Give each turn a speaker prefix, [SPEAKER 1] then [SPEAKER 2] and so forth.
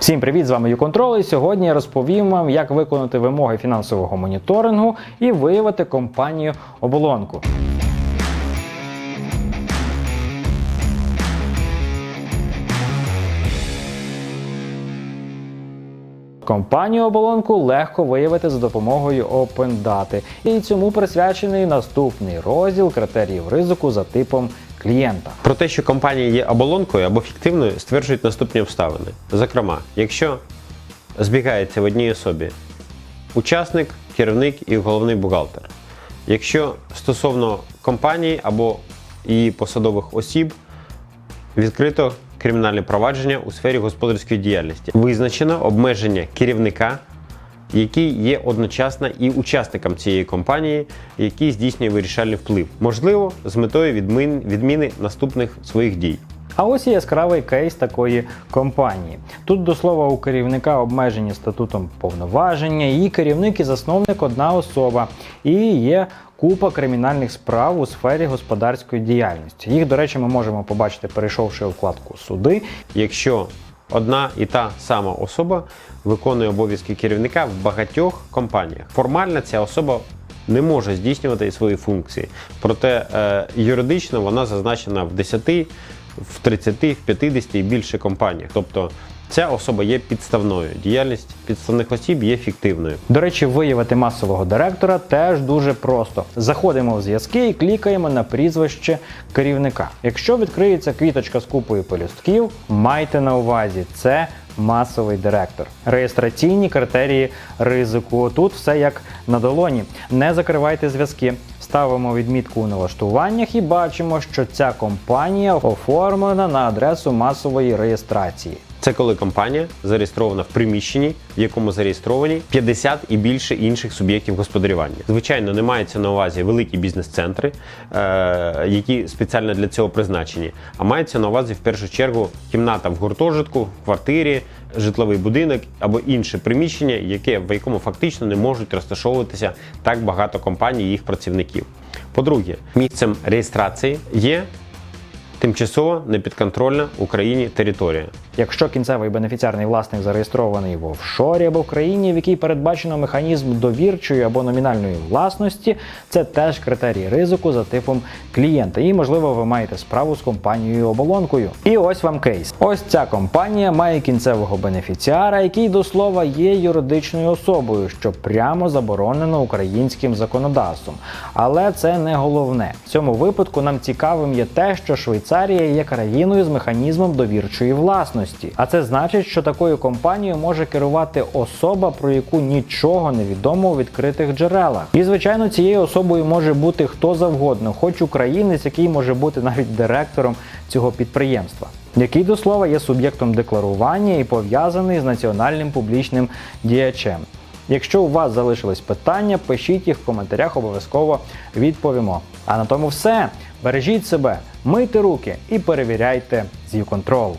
[SPEAKER 1] Всім привіт! З вами YouControl і Сьогодні я розповім вам, як виконати вимоги фінансового моніторингу і виявити компанію оболонку. Компанію оболонку легко виявити за допомогою OpenData. І цьому присвячений наступний розділ критеріїв ризику за типом клієнта.
[SPEAKER 2] Про те, що компанія є оболонкою або фіктивною, стверджують наступні обставини. Зокрема, якщо збігається в одній особі учасник, керівник і головний бухгалтер. Якщо стосовно компанії або її посадових осіб відкрито кримінальне провадження у сфері господарської діяльності, визначено обмеження керівника, який є одночасно і учасником цієї компанії, який здійснює вирішальний вплив, можливо, з метою відмін- відміни наступних своїх дій.
[SPEAKER 1] А ось і яскравий кейс такої компанії. Тут до слова у керівника обмежені статутом повноваження, її керівник і засновник одна особа, і є купа кримінальних справ у сфері господарської діяльності. Їх, до речі, ми можемо побачити, перейшовши у вкладку суди.
[SPEAKER 2] Якщо одна і та сама особа виконує обов'язки керівника в багатьох компаніях, формально ця особа не може здійснювати свої функції. Проте е, юридично вона зазначена в 10, в 30, в 50 і більше компаніях. Тобто ця особа є підставною. Діяльність підставних осіб є фіктивною.
[SPEAKER 1] До речі, виявити масового директора теж дуже просто. Заходимо в зв'язки і клікаємо на прізвище керівника. Якщо відкриється квіточка з купою пелюстків, майте на увазі, це масовий директор. Реєстраційні критерії ризику. Тут все як на долоні. Не закривайте зв'язки. Ставимо відмітку у налаштуваннях і бачимо, що ця компанія оформлена на адресу масової реєстрації.
[SPEAKER 2] Це коли компанія зареєстрована в приміщенні, в якому зареєстровані 50 і більше інших суб'єктів господарювання. Звичайно, не мається на увазі великі бізнес-центри, е, які спеціально для цього призначені, а мається на увазі в першу чергу кімната в гуртожитку, в квартирі, житловий будинок або інше приміщення, яке в якому фактично не можуть розташовуватися так багато компаній і їх працівників. По-друге, місцем реєстрації є тимчасово непідконтрольна Україні територія.
[SPEAKER 1] Якщо кінцевий бенефіціарний власник зареєстрований в офшорі або в країні, в якій передбачено механізм довірчої або номінальної власності, це теж критерій ризику за типом клієнта. І можливо, ви маєте справу з компанією оболонкою. І ось вам кейс. Ось ця компанія має кінцевого бенефіціара, який до слова є юридичною особою, що прямо заборонено українським законодавством. Але це не головне. В цьому випадку нам цікавим є те, що Швейцарія є країною з механізмом довірчої власності. А це значить, що такою компанією може керувати особа, про яку нічого не відомо у відкритих джерелах. І звичайно, цією особою може бути хто завгодно, хоч українець, який може бути навіть директором цього підприємства. Який до слова є суб'єктом декларування і пов'язаний з національним публічним діячем. Якщо у вас залишились питання, пишіть їх в коментарях, обов'язково відповімо. А на тому все. Бережіть себе, мийте руки і перевіряйте з YouControl.